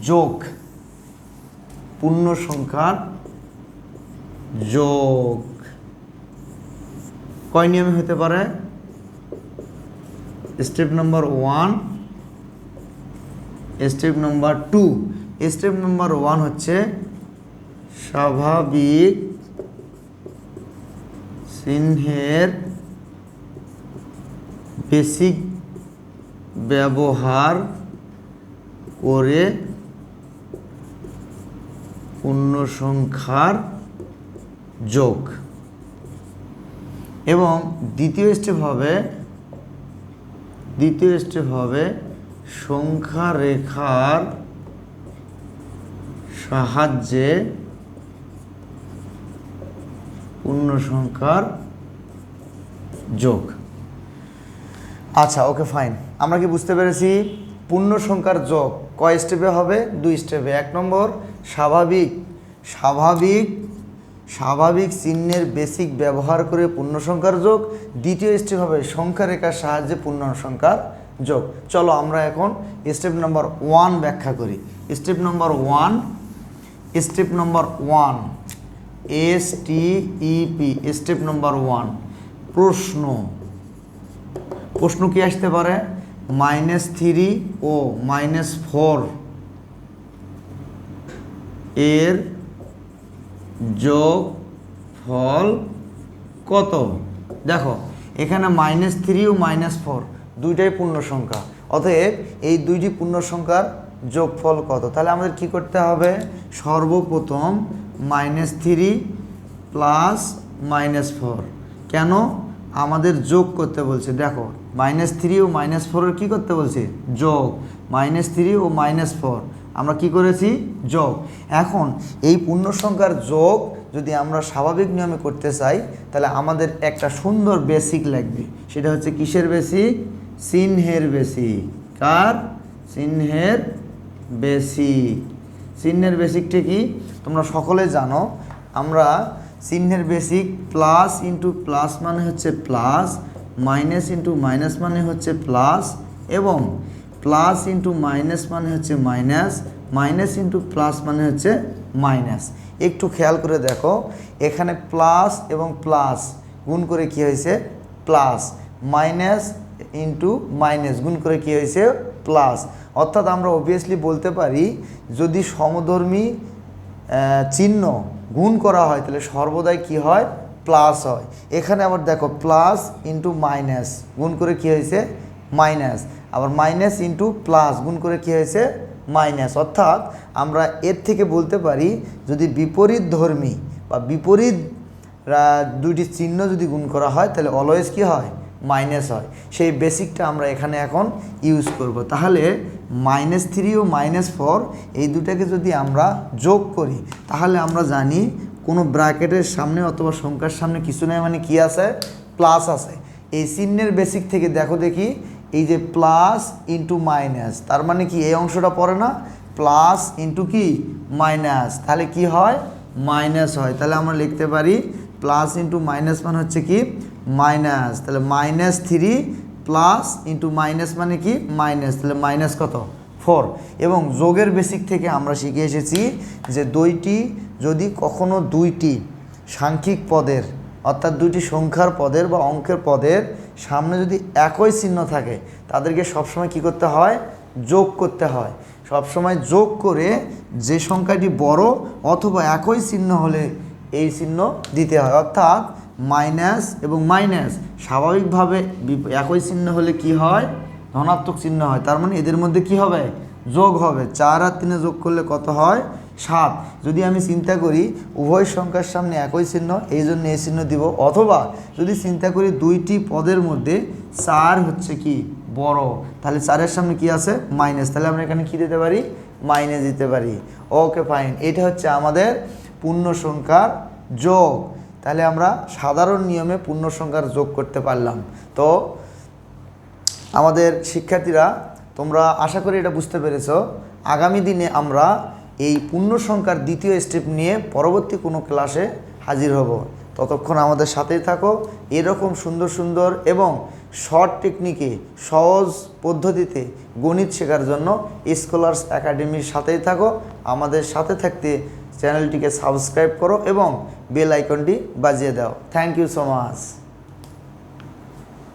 যোগ, পূর্ণ সংখ্যার যোগ। কয় নিয়মে হতে পারে? Step number one step number two step number one হচ্ছে স্বাভাবিক চিহ্নের বেসিক ব্যবহার করে পূর্ণ সংখ্যার যোগ। এবং দ্বিতীয় স্টেপ হবে, দ্বিতীয় স্টেপ হবে সংখ্যা রেখার সাহায্যে পূর্ণ সংখ্যার যোগ। আচ্ছা ওকে ফাইন আমরা কি বুঝতে পেরেছি? পূর্ণ সংখ্যার যোগ কয় স্টেপে হবে? দুই স্টেপে এক নম্বর, স্বাভাবিক। স্বাভাবিক স্বাভাবিক চিহ্নের বেসিক ব্যবহার করে পূর্ণ সংখ্যার যোগ। দ্বিতীয় স্টেপ হবে সংখ্যা রেখার সাহায্যে পূর্ণ সংখ্যার যোগ। চলো আমরা এখন স্টেপ নম্বর ওয়ান ব্যাখ্যা করি। Step number one step number one S T E P step number one প্রশ্ন। প্রশ্ন কি আসতে পারে? মাইনাস থ্রি ও মাইনাস ফোর এর যোগ ফল কত? দেখো, এখানে মাইনাস থ্রি ও মাইনাস ফোর দুইটাই পূর্ণ সংখ্যা। অতএব এই দুইটি পূর্ণ সংখ্যার যোগফল কত? তাহলে আমাদের কি করতে হবে? সর্বপ্রথম minus three plus minus four কেন? আমাদের যোগ করতে বলছে। দেখো মাইনাস থ্রি ও মাইনাস ফোরের কী করতে বলছে? যোগ। মাইনাস থ্রি ও মাইনাস ফোর আমরা কি করেছি? যোগ। এখন এই পূর্ণ সংখ্যার যোগ যদি আমরা স্বাভাবিক নিয়মে করতে চাই, তাহলে আমাদের একটা সুন্দর বেসিক লাগবে। সেটা হচ্ছে কিসের বেসিক চিহ্নের বেসিক কার? চিহ্নের বেসিক চিহ্নের বেসিকটা কি? তোমরা সকলে জানো, আমরা চিহ্নের বেসিক প্লাস ইন্টু প্লাস মানে হচ্ছে প্লাস মাইনাস ইন্টু মাইনাস মানে হচ্ছে প্লাস এবং প্লাস ইন্টু মাইনাস মানে হচ্ছে মাইনাস মাইনাস ইন্টু প্লাস মানে হচ্ছে মাইনাস একটু খেয়াল করে দেখো, এখানে প্লাস এবং প্লাস গুণ করে কি হয়েছে? প্লাস মাইনাস ইন্টু মাইনাস গুণ করে কি হয়েছে? প্লাস অর্থাৎ আমরা অবভিয়াসলি বলতে পারি, যদি সমধর্মী চিহ্ন গুণ করা হয়, তাহলে সর্বদাই কি হয়? প্লাস হয়। এখানে আবার দেখো, প্লাস ইন্টু মাইনাস গুণ করে কি হয়েছে? মাইনাস আবার মাইনাস ইন্টু প্লাস গুণ করে কি হয়েছে? মাইনাস অর্থাৎ আমরা এর থেকে বলতে পারি, যদি বিপরীত ধর্মী বা বিপরীত দুইটি চিহ্ন যদি গুণ করা হয়, তাহলে অলওয়েজ কি হয়? মাইনাস হয়। সেই বেসিকটা আমরা এখানে এখন ইউজ করব। তাহলে মাইনাস থ্রি ও মাইনাস ফোর এই দুটাকে যদি আমরা যোগ করি, তাহলে আমরা জানি কোনো ব্র্যাকেটের সামনে অথবা সংখ্যার সামনে কিছু নেই মানে কি আছে? প্লাস আছে। এই চিহ্নের বেসিক থেকে দেখো দেখি, এই যে প্লাস ইন্টু মাইনাস তার মানে কি এই অংশটা পড়ে না? প্লাস ইন্টু কি? মাইনাস তাহলে কি হয়? মাইনাস হয়। তাহলে আমরা লিখতে পারি প্লাস ইন্টু মাইনাস মানে হচ্ছে কি? মাইনাস, তাহলে minus three plus into minus মানে কি? মাইনাস, তাহলে মাইনাস কত? ফোর। এবং যোগের বেসিক থেকে আমরা শিখে এসেছি যে দুইটি যদি কখনো দুইটি সাংখ্যিক পদের, অর্থাৎ দুইটি সংখ্যার পদের বা অঙ্কের পদের সামনে যদি একই চিহ্ন থাকে, তাদেরকে সবসময় কি করতে হয়? যোগ করতে হয়। সবসময় যোগ করে যে সংখ্যাটি বড় অথবা একই চিহ্ন হলে এই চিহ্ন দিতে হয়। অর্থাৎ মাইনাস এবং মাইনাস। স্বাভাবিকভাবে একই চিহ্ন হলে কি হয়? ধনাত্মক চিহ্ন হয়। তার মানে এদের মধ্যে কি হবে? যোগ হবে। চার আর তিনে যোগ করলে কত হয়? সাত। যদি আমি চিন্তা করি উভয় সংখ্যার সামনে একই চিহ্ন, এই জন্য এই চিহ্ন দিব। অথবা যদি চিন্তা করি দুইটি পদের মধ্যে চার হচ্ছে কি? বড়। তাহলে চারের সামনে কি আছে? মাইনাস। তাহলে আমরা এখানে কি দিতে পারি? মাইনাস দিতে পারি। Okay, fine. এটা হচ্ছে আমাদের পূর্ণ সংখ্যার যোগ। তাহলে আমরা সাধারণ নিয়মে পূর্ণ সংখ্যার যোগ করতে পারলাম। তো আমাদের শিক্ষার্থীরা, তোমরা আশা করি এটা বুঝতে পেরেছ। আগামী দিনে আমরা এই পূর্ণ সংখ্যার দ্বিতীয় স্টেপ নিয়ে পরবর্তী কোনো ক্লাসে হাজির হব। ততক্ষণ আমাদের সাথেই থাকো। এরকম সুন্দর সুন্দর এবং শর্ট টেকনিকে সহজ পদ্ধতিতে গণিত শেখার জন্য স্কলার্স একাডেমির সাথেই থাকো। আমাদের সাথে থাকতে চ্যানেলটিকে সাবস্ক্রাইব করো এবং বেল আইকনটি বাজিয়ে দাও। Thank you so much